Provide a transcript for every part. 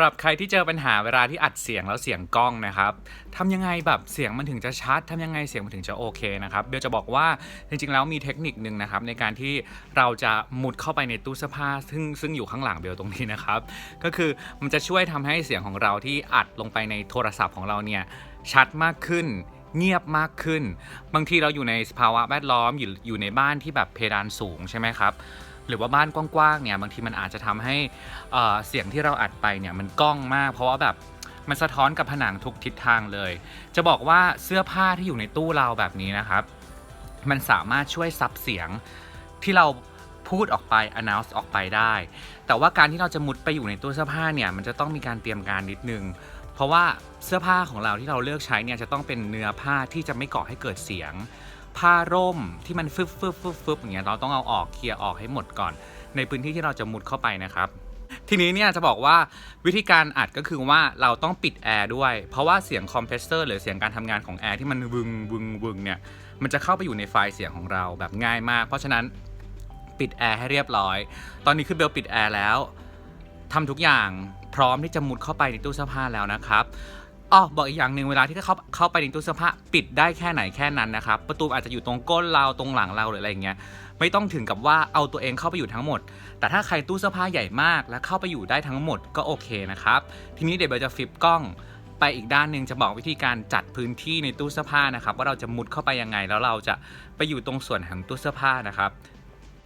หรับใครที่เจอปัญหาเวลาที่อัดเสียงแล้วเสียงกล้องนะครับทำยังไงแบบเสียงมันถึงจะชัดทำยังไงเสียงมันถึงจะโอเคนะครับเบลจะบอกว่าจริงๆแล้วมีเทคนิคนึงนะครับในการที่เราจะมุดเข้าไปในตู้เสื้อผ้าซึ่งซึ่งอยู่ข้างหลังเบลตรงนี้นะครับก็คือมันจะช่วยทำให้เสียงของเราที่อัดลงไปในโทรศัพท์ของเราเนี่ยชัดมากขึ้นเงียบมากขึ้น บางทีเราอยู่ในสภาวะแวดล้อมอยู่อยู่ในบ้านที่แบบเพดานสูงใช่ไหมครับ หรือว่าบ้านกว้างๆเนี่ยบางทีมันอาจจะทำให้เอ่อเสียงที่เราอัดไปเนี่ยมันก้องมาก เพราะว่าแบบมันสะท้อนกับผนังทุกทิศทางเลย จะบอกว่าเสื้อผ้าที่อยู่ในตู้เราแบบนี้นะครับ มันสามารถช่วยซับเสียงที่เราพูดออกไป announce ออกไปได้ แต่ว่าการที่เราจะมุดไปอยู่ในตู้เสื้อผ้าเนี่ย มันจะต้องมีการเตรียมการนิดนึง เพราะว่าเสื้อผ้าของเราที่เราเลือกใช้เนี่ยจะต้องเป็นเนื้อผ้าที่จะไม่ก่อให้เกิดเสียง ผ้าร่มที่มันฟึบฟึบฟึบฟึบอย่างเงี้ยเราต้องเอาออกเคลียร์ออกให้หมดก่อน ในพื้นที่ที่เราจะมุดเข้าไปนะครับ ทีนี้เนี่ยจะบอกว่าวิธีการอัดก็คือว่าเราต้องปิดแอร์ด้วย เพราะว่าเสียงคอมเพรสเซอร์หรือเสียงการทำงานของแอร์ที่มันวึงวึงวึงเนี่ยมันจะเข้าไปอยู่ในไฟล์เสียงของเราแบบง่ายมาก เพราะฉะนั้นปิดแอร์ให้เรียบร้อย ตอนนี้คือเบลปิดแอร์แล้วทำทุกอย่างพร้อมที่จะมุดเข้าไปในตู้เสื้อผ้าแล้วนะครับ อ๋อบอกอีกอย่างหนึ่งเวลาที่เขาเข้าไปในตู้เสื้อผ้าปิดได้แค่ไหนแค่นั้นนะครับ ประตูอาจจะอยู่ตรงก้นเราตรงหลังเราหรืออะไรอย่างเงี้ยไม่ต้องถึงกับว่าเอาตัวเองเข้าไปอยู่ทั้งหมด แต่ถ้าใครตู้เสื้อผ้าใหญ่มาก และเข้าไปอยู่ได้ทั้งหมดก็โอเคนะครับ ทีนี้เดี๋ยวเบลจะฟลิปกล้องไปอีกด้านหนึ่งจะบอกวิธีการจัดพื้นที่ในตู้เสื้อผ้านะครับ ว่าเราจะมุดเข้าไปยังไงแล้วเราจะไปอยู่ตรงส่วนของตู้เสื้อผ้านะครับ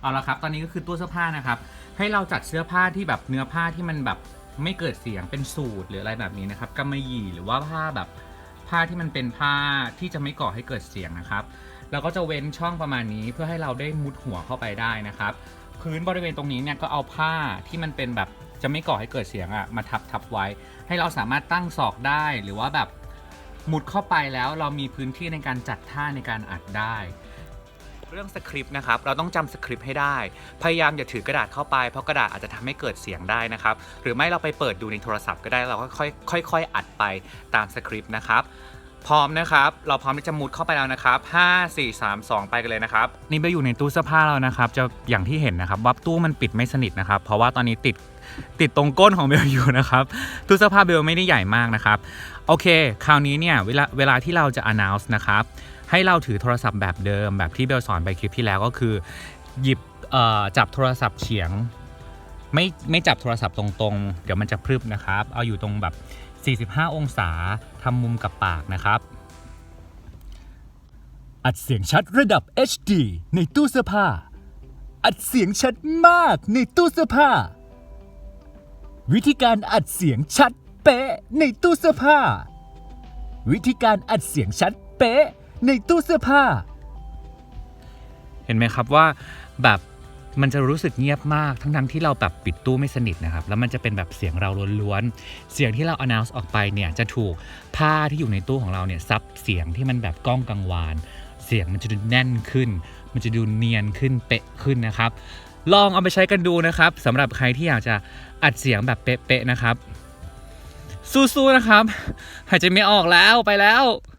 เอาละครับ ตอนนี้ก็คือตู้เสื้อผ้านะครับ ให้เราจัดเสื้อผ้าที่แบบเนื้อผ้าที่มันแบบ ไม่เกิดเสียงเป็นสูตรหรืออะไรแบบนี้นะครับกำมะหยี่หรือว่าผ้าแบบผ้าที่มันเป็นผ้าที่จะไม่ก่อให้เกิดเสียงนะครับเราก็จะเว้นช่องประมาณนี้เพื่อให้เราได้มุดหัวเข้าไปได้นะครับ พื้นบริเวณตรงนี้เนี่ยก็เอาผ้าที่มันเป็นแบบจะไม่ก่อให้เกิดเสียงอะมาทับทับไว้ ให้เราสามารถตั้งศอกได้หรือว่าแบบมุดเข้าไปแล้วเรามีพื้นที่ในการจัดท่าในการอัดได้ เรื่องสคริปต์นะครับ เราต้องจำสคริปต์ให้ได้ พยายามอย่าถือกระดาษเข้าไป เพราะกระดาษอาจจะทำให้เกิดเสียงได้นะครับ หรือไม่เราไปเปิดดูในโทรศัพท์ก็ได้ เราก็ค่อยๆค่อยๆอัดไปตามสคริปต์นะครับ พร้อมนะครับ เราพร้อมที่จะมุดเข้าไปแล้วนะครับ 5 4 3 2 ไปกันเลยนะครับ นี่ไปอยู่ในตู้เสื้อผ้าแล้วนะครับ จะอย่างที่เห็นนะครับว่าตู้มันปิดไม่สนิทนะครับ เพราะว่าตอนนี้ติดติดตรงก้นของเบลอยู่นะครับตู้เสื้อผ้าเบลไม่ได้ใหญ่มากนะครับ โอเค คราวนี้เนี่ยเวลาเวลาที่เราจะ announce นะครับ ให้เราถือโทรศัพท์แบบเดิมแบบที่เบลสอนไปคลิปที่แล้วก็คือ หยิบจับโทรศัพท์เฉียง ไม่ไม่จับโทรศัพท์ตรงๆ เดี๋ยวมันจะพรึบนะครับ เอาอยู่ตรงแบบ 45 องศาทำมุมกับปากนะครับ อัดเสียงชัดระดับ HD ในตู้เสื้อผ้า อัดเสียงชัดมากในตู้เสื้อผ้า วิธีการอัดเสียงชัดเป๊ะในตู้เสื้อผ้า วิธีการอัดเสียงชัดเป๊ะในตู้เสื้อผ้า เห็นไหมครับว่าแบบ มันจะรู้สึกเงียบมากทั้งๆที่เราแบบปิดตู้ไม่สนิทนะครับ แล้วมันจะเป็นแบบเสียงเราล้วนๆ เสียงที่เรา announce ออกไปเนี่ยจะถูกผ้าที่อยู่ในตู้ของเราเนี่ยซับเสียงที่มันแบบก้องกังวาน เสียงมันจะดูแน่นขึ้น มันจะดูเนียนขึ้นเป๊ะขึ้นนะครับ ลองเอาไปใช้กันดูนะครับสำหรับใครที่อยากจะอัดเสียงแบบเป๊ะๆนะครับ สู้ๆนะครับหายใจไม่ออกแล้วไปแล้ว